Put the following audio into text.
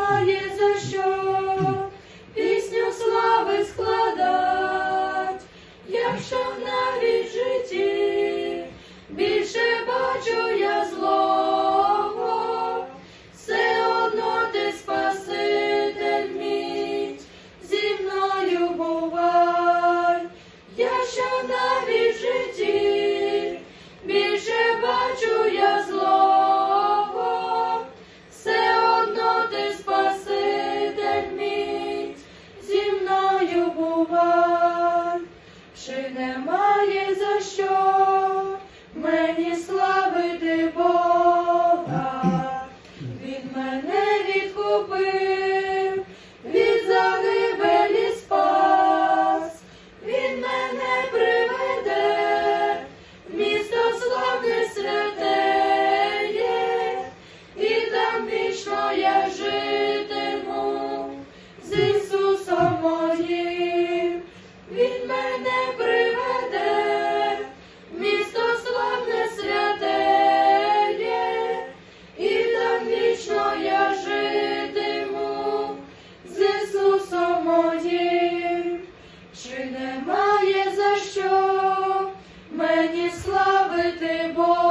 немає за що. немає за що. Мені славити Бога, від мене відкупив, від загибелі спас, він мене приведе, місто славне святе і там вічно я житиму з Ісусом моїм. Він мене при славити Бога.